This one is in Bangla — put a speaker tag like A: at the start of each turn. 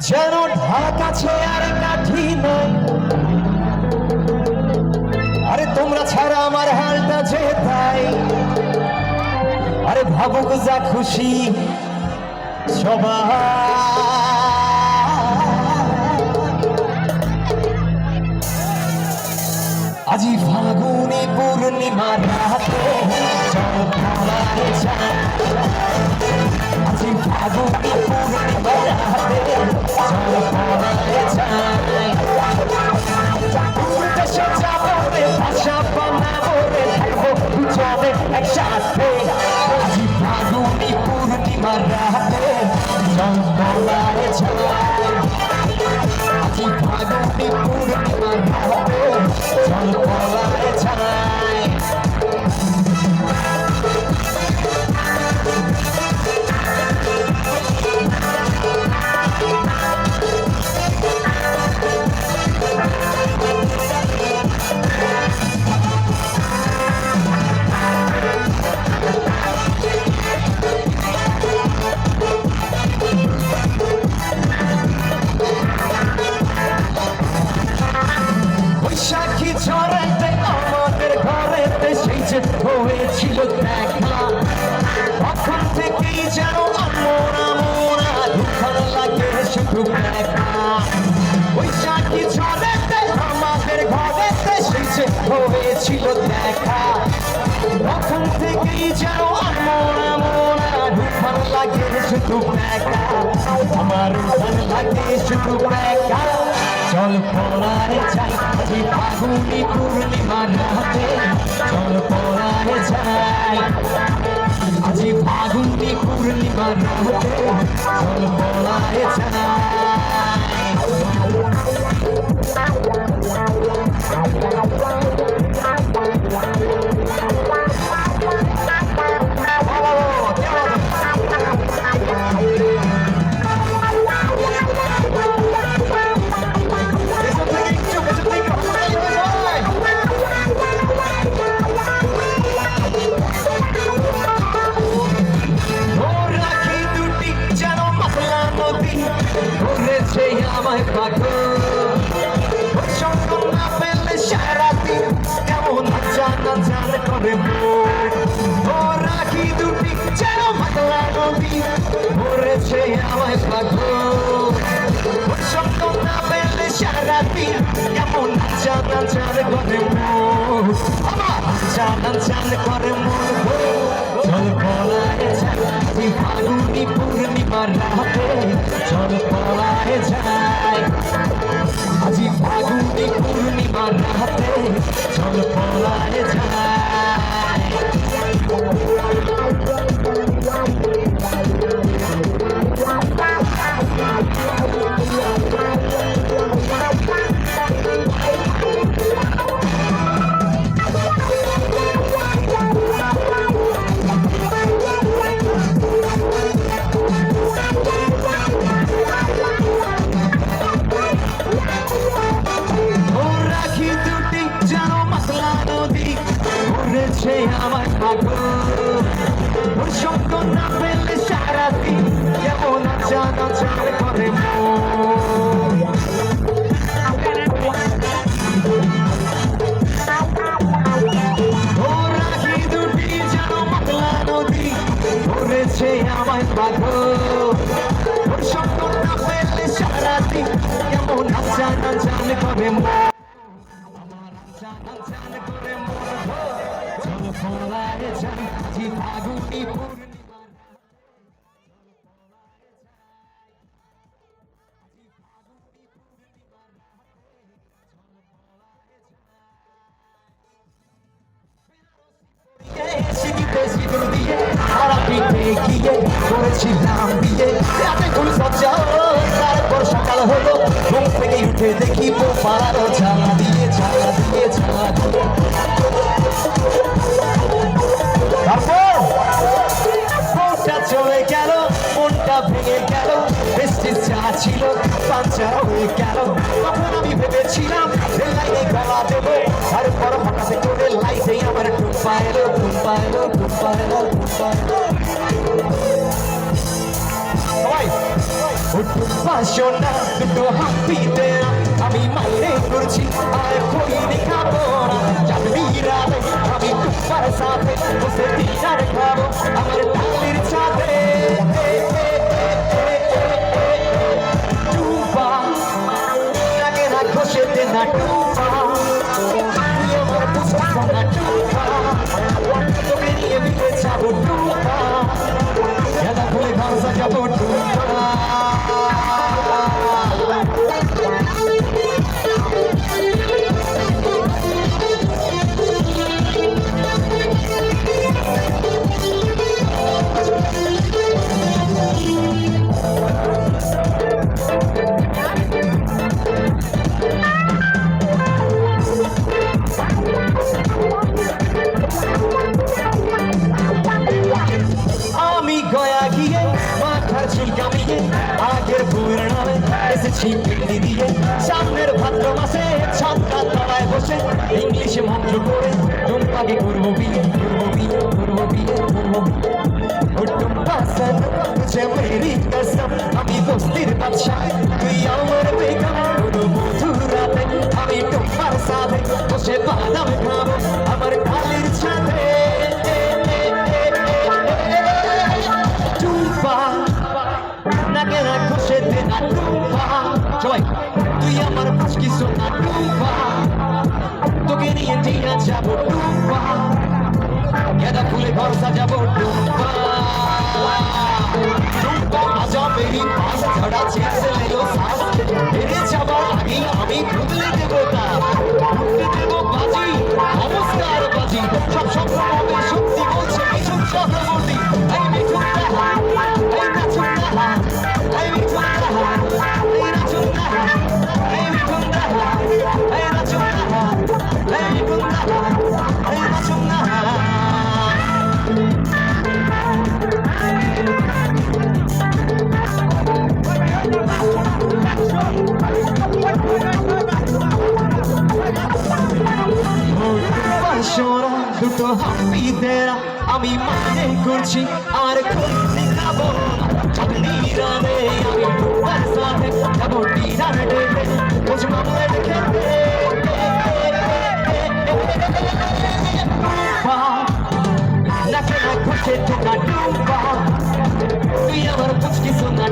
A: যেন ঢাক আছে আর কাঠি নাই আরে তোমরা ছাড়া আমার হালটা যে তাই। আরে ভাবুক যা খুশি আজি ফাগুনি পূর্ণিমা রাতে চল চল পালায় দেখা বৈশাখী ঝড়েতে আমাদের হয়েছিল দেখা তখন থেকেই আমরা আমার ফাগুনি পূর্ণিমা চল পড়ায় যাই আজি ফাগুনি পূর্ণিমা রাতে বলায় পড়ায় ঘুরেছে আমায় পাগল সঙ্গ না পেলে সারাদিন কেমন জানা জান করে রাখি দুটি যেন মহলা নদী ঘুরেছে আমায় পাগল সঙ্গ না পেলে সারাদিন কেমন জানা জান করে। আমার জানা জান করে মন চল পলায় ফাগুনি পূর্ণিমা রাতে চল পলায় যায়। আজি ফাগুনি পূর্ণিমা রাতে চল পলায় যাই জানা গিয়ে করেছিলাম বিয়ে। রাতে ফুল সজ্জা তারপর সকাল হলো। ঘুম থেকে উঠে দেখি পাড়ারও ঝালা দিয়ে ঝালা দিয়ে ঝালা বউটা চলে গেল, মনটা ভেঙে গেল। বেশি চা ছিল, পাঞ্চা হয়ে গেল। তখন আমি ভেবেছিলাম লাইনে গলা দেবো। তারপর হঠাৎ করে লাইটেই আমার টুম্পা এলো টুম্পা এলো টুম্পা এলো টুম্পা এলো। বাসনা দুটো হাতিতে আমি মাইনে করছি আর খড়ি খাব না চাঁদনি রাতে আমি তোমার সাথে বসে দিনার খাব আমার ডালের কামিয়ে আগের বউয়ের নামে এসেছি পিন্ডি দিয়ে। সামনের ভাদ্র মাসে ছাদটা তলায় বসে ইংলিশে মন্ত্র করে টুম্পাকে করব বিয়ে করব বিয়ে করব বিয়ে করব বিয়ে। টুম্পা সান তুঝে মেরি না ঘষে দে না টুম্পা সবাই, তুই আমার মুচকি সোনা টুম্পা তোকে নিয়ে টিনা যাব টুম্পা গেদা ফুলে ঘর সাজাবো টুম্পা টুম্পা আজা মেরি পাস ঝড়া চেয়ে মানে করছি আর খুঁজে খাব চাকরি রানে আমি তোমার সাথে যাব ডিনার ডেটে মামলা খেতে নাচে না তুই আমার পুচকি সোনা